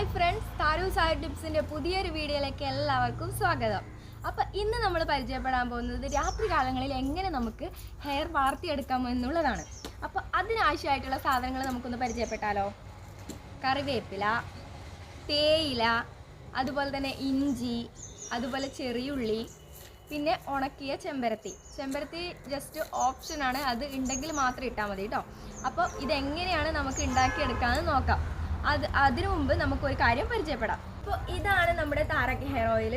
Hi friends താരു സായ ടിപ്സിന്റെ പുതിയൊരു വീഡിയോയിലേക്ക് എല്ലാവർക്കും സ്വാഗതം. അപ്പോൾ ഇന്ന് നമ്മൾ പരിചയപ്പെടാൻ പോകുന്നത് രാത്രി കാലങ്ങളിൽ എങ്ങനെ നമുക്ക് ഹെയർ വളർത്തിയെടുക്കാം എന്നുള്ളതാണ്. അപ്പോൾ അതിനാവശ്യമായിട്ടുള്ള സാധനങ്ങൾ നമുക്കൊന്ന് പരിചയപ്പെട്ടാലോ? കറിവേപ്പില തേയില അതുപോലെ തന്നെ ഇഞ്ചി അതുപോലെ ചെറിയുള്ളി പിന്നെ ഉണക്കിയ ചെമ്പരത്തി. ചെമ്പരത്തി ജസ്റ്റ് ഓപ്ഷനാണ് അത് ഉണ്ടെങ്കിൽ മാത്രം ഇട്ടാൽ മതി കേട്ടോ അപ്പോൾ ഇതെങ്ങനെയാണ് നമുക്ക് ഉണ്ടാക്കിയെടുക്കാമെന്ന് നോക്കാം. അത് അതിനു മുമ്പ് നമുക്ക് ഒരു കാര്യം പരിചയപ്പെടാം. അപ്പോൾ ഇതാണ് നമ്മുടെ താരക്ക് ഹെയർ ഓയിൽ.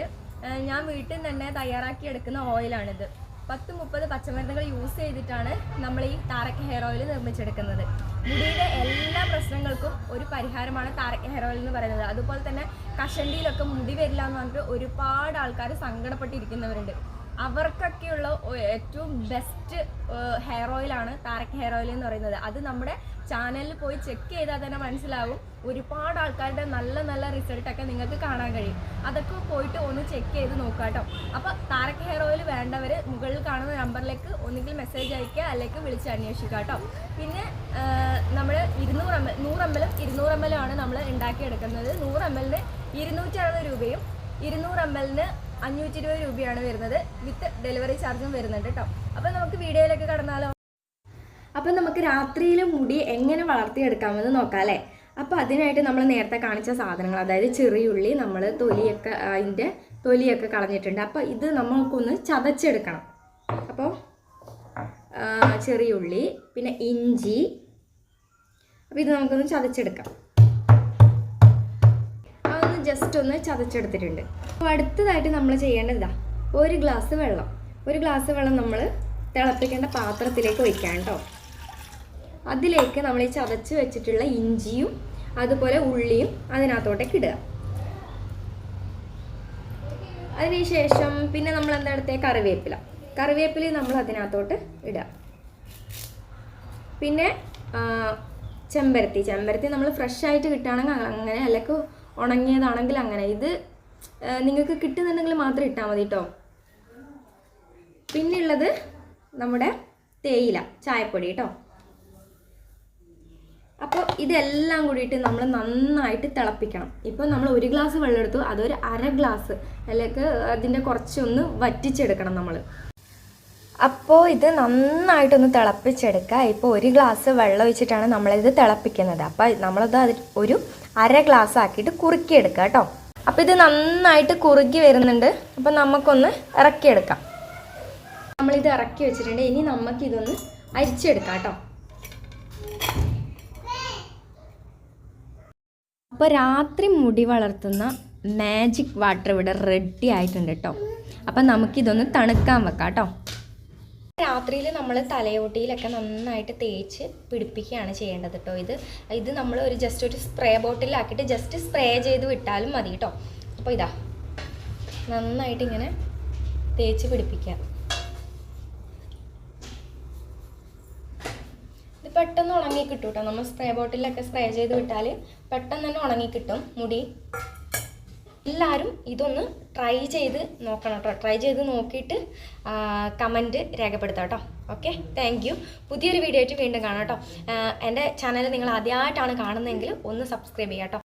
ഞാൻ വീട്ടിൽ നിന്ന് തന്നെ തയ്യാറാക്കി എടുക്കുന്ന ഓയിലാണിത്. പത്ത് മുപ്പത് പച്ചമരുന്നുകൾ യൂസ് ചെയ്തിട്ടാണ് നമ്മൾ ഈ താരക്ക് ഹെയർ ഓയിൽ നിർമ്മിച്ചെടുക്കുന്നത്. മുടിയുടെ എല്ലാ പ്രശ്നങ്ങൾക്കും ഒരു പരിഹാരമാണ് താരക്ക് ഹെയർ ഓയിൽ എന്ന് പറയുന്നത്. അതുപോലെ തന്നെ കഷണ്ടിയിലൊക്കെ മുടി വരില്ല എന്ന് പറഞ്ഞിട്ട് ഒരുപാട് ആൾക്കാർ സങ്കടപ്പെട്ടിരിക്കുന്നവരുണ്ട്. അവർക്കൊക്കെയുള്ള ഏറ്റവും ബെസ്റ്റ് ഹെയർ ഓയിലാണ് താരക് ഹെയർ ഓയിൽ എന്ന് പറയുന്നത്. അത് നമ്മുടെ ചാനലിൽ പോയി ചെക്ക് ചെയ്താൽ തന്നെ മനസ്സിലാവും ഒരുപാട് ആൾക്കാരുടെ നല്ല നല്ല റിസൾട്ടൊക്കെ നിങ്ങൾക്ക് കാണാൻ കഴിയും. അതൊക്കെ പോയിട്ട് ഒന്ന് ചെക്ക് ചെയ്ത് നോക്കാട്ടോ കേട്ടോ അപ്പോൾ താരക്ക് ഹെയർ ഓയിൽ വേണ്ടവർ മുകളിൽ കാണുന്ന നമ്പറിലേക്ക് ഒന്നുകിൽ മെസ്സേജ് അയക്കുക അല്ലെങ്കിൽ വിളിച്ച് അന്വേഷിക്കുക കേട്ടോ പിന്നെ നമ്മൾ ഇരുന്നൂറ് എം എൽ നൂറ് എം എല്ലും ഇരുന്നൂറ് എം എല്ലാണ് നമ്മൾ ഉണ്ടാക്കിയെടുക്കുന്നത്. നൂറ് എം എല്ലിന് ഇരുന്നൂറ്റി അറുപത് രൂപയും ഇരുന്നൂറ് എം എല്ലിന് അഞ്ഞൂറ്റി ഇരുപത് രൂപയാണ് വരുന്നത്. വിത്ത് ഡെലിവറി ചാർജും വരുന്നുണ്ട് കേട്ടോ അപ്പോൾ നമുക്ക് വീഡിയോയിലേക്ക് കടന്നാലോ? അപ്പം നമുക്ക് രാത്രിയിൽ മുടി എങ്ങനെ വളർത്തിയെടുക്കാമെന്ന് നോക്കാം അല്ലേ? അപ്പോൾ അതിനായിട്ട് നമ്മൾ നേരത്തെ കാണിച്ച സാധനങ്ങൾ അതായത് ചെറിയുള്ളി നമ്മൾ തൊലിയൊക്കെ അതിന്റെ തൊലിയൊക്കെ കളഞ്ഞിട്ടുണ്ട്. അപ്പോൾ ഇത് നമ്മൾക്കൊന്ന് ചതച്ചെടുക്കണം. അപ്പോൾ ചെറിയ ചെറിയുള്ളി പിന്നെ ഇഞ്ചി. അപ്പോൾ ഇത് നമുക്കൊന്ന് ചതച്ചെടുക്കാം. ജസ്റ്റ് ഒന്ന് ചതച്ചെടുത്തിട്ടുണ്ട്. അപ്പോൾ അടുത്തതായിട്ട് നമ്മൾ ചെയ്യേണ്ടത് ഒരു ഗ്ലാസ് വെള്ളം. ഒരു ഗ്ലാസ് വെള്ളം നമ്മൾ തിളപ്പിക്കേണ്ട പാത്രത്തിലേക്ക് ഒഴിക്കാം കേട്ടോ അതിലേക്ക് നമ്മൾ ഈ ചതച്ച് വെച്ചിട്ടുള്ള ഇഞ്ചിയും അതുപോലെ ഉള്ളിയും അതിനകത്തോട്ടേക്ക് ഇടുക. അതിനുശേഷം പിന്നെ നമ്മൾ എന്താ എടുത്തേ? കറിവേപ്പില. കറിവേപ്പില നമ്മൾ അതിനകത്തോട്ട് ഇടുക. പിന്നെ ചെമ്പരത്തി. ചെമ്പരത്തി നമ്മൾ ഫ്രഷ് ആയിട്ട് കിട്ടുകയാണെങ്കിൽ അങ്ങനെ അല്ലെങ്കിൽ ഉണങ്ങിയതാണെങ്കിൽ അങ്ങനെ. ഇത് നിങ്ങൾക്ക് കിട്ടുന്നുണ്ടെങ്കിൽ മാത്രം ഇട്ടാൽ മതി കേട്ടോ പിന്നെയുള്ളത് നമ്മുടെ തേയില ചായപ്പൊടി കേട്ടോ അപ്പോൾ ഇതെല്ലാം കൂടിയിട്ട് നമ്മൾ നന്നായിട്ട് തിളപ്പിക്കണം. ഇപ്പോൾ നമ്മൾ ഒരു ഗ്ലാസ് വെള്ളം എടുത്തു അതൊരു അര ഗ്ലാസ് അല്ലെങ്കിൽ അതിന്റെ കുറച്ചൊന്ന് വറ്റിച്ചെടുക്കണം നമ്മൾ. അപ്പോൾ ഇത് നന്നായിട്ടൊന്ന് തിളപ്പിച്ചെടുക്കുക. ഇപ്പോൾ ഒരു ഗ്ലാസ് വെള്ളം ഒഴിച്ചിട്ടാണ് നമ്മളിത് തിളപ്പിക്കുന്നത്. അപ്പോൾ നമ്മളത് അതിൽ ഒരു അര ഗ്ലാസ് ആക്കിയിട്ട് കുറുക്കിയെടുക്കുക കേട്ടോ. അപ്പോൾ ഇത് നന്നായിട്ട് കുറുകി വരുന്നുണ്ട്. അപ്പോൾ നമുക്കൊന്ന് ഇറക്കിയെടുക്കാം. നമ്മളിത് ഇറക്കി വെച്ചിട്ടുണ്ട്. ഇനി നമുക്കിതൊന്ന് അരിച്ചെടുക്കാം കേട്ടോ. അപ്പോൾ രാത്രി മുടി വളർത്തുന്ന മാജിക് വാട്ടർ ഇവിടെ റെഡി ആയിട്ടുണ്ട് കേട്ടോ. അപ്പം നമുക്കിതൊന്ന് തണുക്കാൻ വെക്കാം കേട്ടോ. രാത്രിയിൽ നമ്മൾ തലയോട്ടിയിലൊക്കെ നന്നായിട്ട് തേച്ച് പിടിപ്പിക്കുകയാണ് ചെയ്യേണ്ടത് കേട്ടോ ഇത്. ഇത് നമ്മൾ ഒരു ജസ്റ്റ് ഒരു സ്പ്രേ ബോട്ടിലാക്കിയിട്ട് ജസ്റ്റ് സ്പ്രേ ചെയ്ത് വിട്ടാലും മതി കേട്ടോ അപ്പോൾ ഇതാ. നന്നായിട്ട് ഇങ്ങനെ തേച്ച് പിടിപ്പിക്കുക. ഇത് പെട്ടെന്ന് ഉണങ്ങി കിട്ടും കേട്ടോ നമ്മൾ സ്പ്രേ ബോട്ടിലൊക്കെ സ്പ്രേ ചെയ്ത് വിട്ടാൽ പെട്ടെന്ന് തന്നെ ഉണങ്ങി കിട്ടും മുടി എല്ലാവരും ഇതൊന്ന് ട്രൈ ചെയ്ത് നോക്കണം കേട്ടോ ട്രൈ ചെയ്ത് നോക്കിയിട്ട് കമന്റ് രേഖപ്പെടുത്താം കേട്ടോ ഓക്കെ താങ്ക് യു പുതിയൊരു വീഡിയോ ആയിട്ട് വീണ്ടും കാണാം കേട്ടോ എന്റെ ചാനൽ നിങ്ങൾ ആദ്യമായിട്ടാണ് കാണുന്നതെങ്കിൽ ഒന്ന് സബ്സ്ക്രൈബ് ചെയ്യാം കേട്ടോ